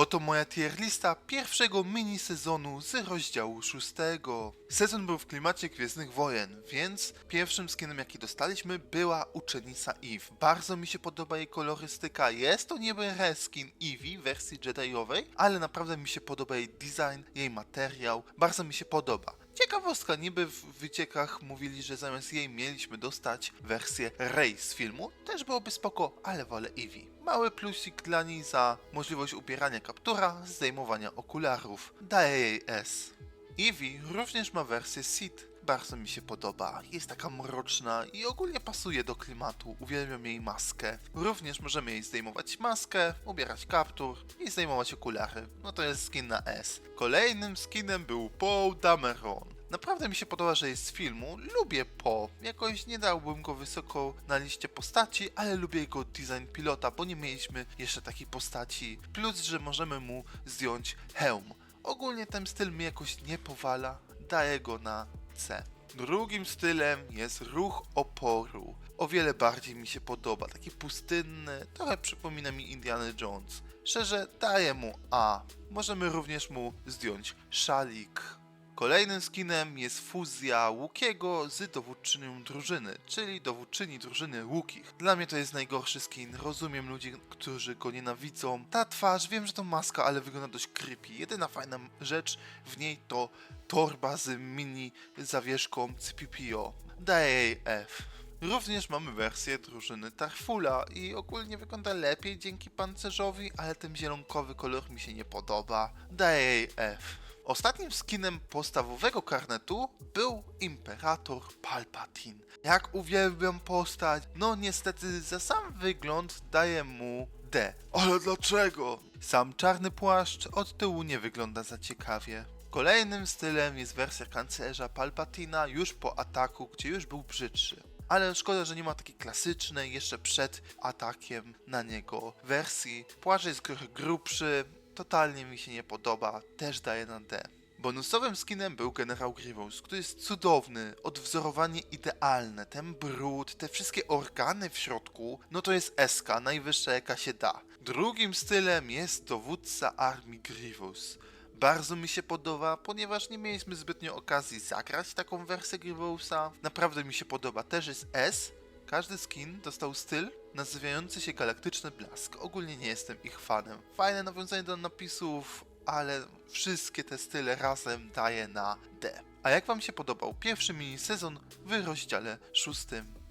Oto moja tier lista pierwszego mini sezonu z rozdziału szóstego. Sezon był w klimacie Gwiezdnych Wojen, więc pierwszym skinem jaki dostaliśmy była uczennica Eve. Bardzo mi się podoba jej kolorystyka, jest to niby reskin Eevee w wersji Jediowej, ale naprawdę mi się podoba jej design, jej materiał, bardzo mi się podoba. Ciekawostka, niby w wyciekach mówili, że zamiast jej mieliśmy dostać wersję Rey z filmu. Też byłoby spoko, ale wolę Eevee. Mały plusik dla niej za możliwość ubierania kaptura, zdejmowania okularów. Daję jej S. Eevee również ma wersję Sid. Bardzo mi się podoba. Jest taka mroczna i ogólnie pasuje do klimatu. Uwielbiam jej maskę. Również możemy jej zdejmować maskę, ubierać kaptur i zdejmować okulary. No to jest skin na S. Kolejnym skinem był Paul Dameron. Naprawdę mi się podoba, że jest z filmu. Lubię Po. Jakoś nie dałbym go wysoko na liście postaci, ale lubię jego design pilota, bo nie mieliśmy jeszcze takiej postaci. Plus, że możemy mu zdjąć hełm. Ogólnie ten styl mnie jakoś nie powala. Daję go na C. Drugim stylem jest ruch oporu. O wiele bardziej mi się podoba. Taki pustynny, trochę przypomina mi Indiana Jones. Szczerze, daję mu A. Możemy również mu zdjąć szalik. Kolejnym skinem jest fuzja Łukiego z dowódczynią drużyny, czyli dowódczyni drużyny Łukich. Dla mnie to jest najgorszy skin, rozumiem ludzi, którzy go nienawidzą. Ta twarz, wiem, że to maska, ale wygląda dość creepy. Jedyna fajna rzecz w niej to torba z mini zawieszką CPPO. Daję jej F. Również mamy wersję drużyny Tarfula i ogólnie wygląda lepiej dzięki pancerzowi, ale ten zielonkowy kolor mi się nie podoba. Daję jej F. Ostatnim skinem podstawowego karnetu był Imperator Palpatine. Jak uwielbiam postać, no niestety za sam wygląd daję mu D. Ale dlaczego? Sam czarny płaszcz od tyłu nie wygląda za ciekawie. Kolejnym stylem jest wersja kanclerza Palpatina już po ataku, gdzie już był brzydszy. Ale szkoda, że nie ma takiej klasycznej jeszcze przed atakiem na niego wersji. Płaszcz jest trochę grubszy, totalnie mi się nie podoba, też daję na D. Bonusowym skinem był Generał Grievous, który jest cudowny, odwzorowanie idealne, ten brud, te wszystkie organy w środku, no to jest SK, najwyższa jaka się da. Drugim stylem jest dowódca armii Grievous. Bardzo mi się podoba, ponieważ nie mieliśmy zbytnio okazji zagrać taką wersję Grievousa. Naprawdę mi się podoba, też jest S. Każdy skin dostał styl nazywający się Galaktyczny Blask. Ogólnie nie jestem ich fanem. Fajne nawiązanie do napisów, ale wszystkie te style razem daję na D. A jak wam się podobał pierwszy mini sezon w rozdziale szóstym?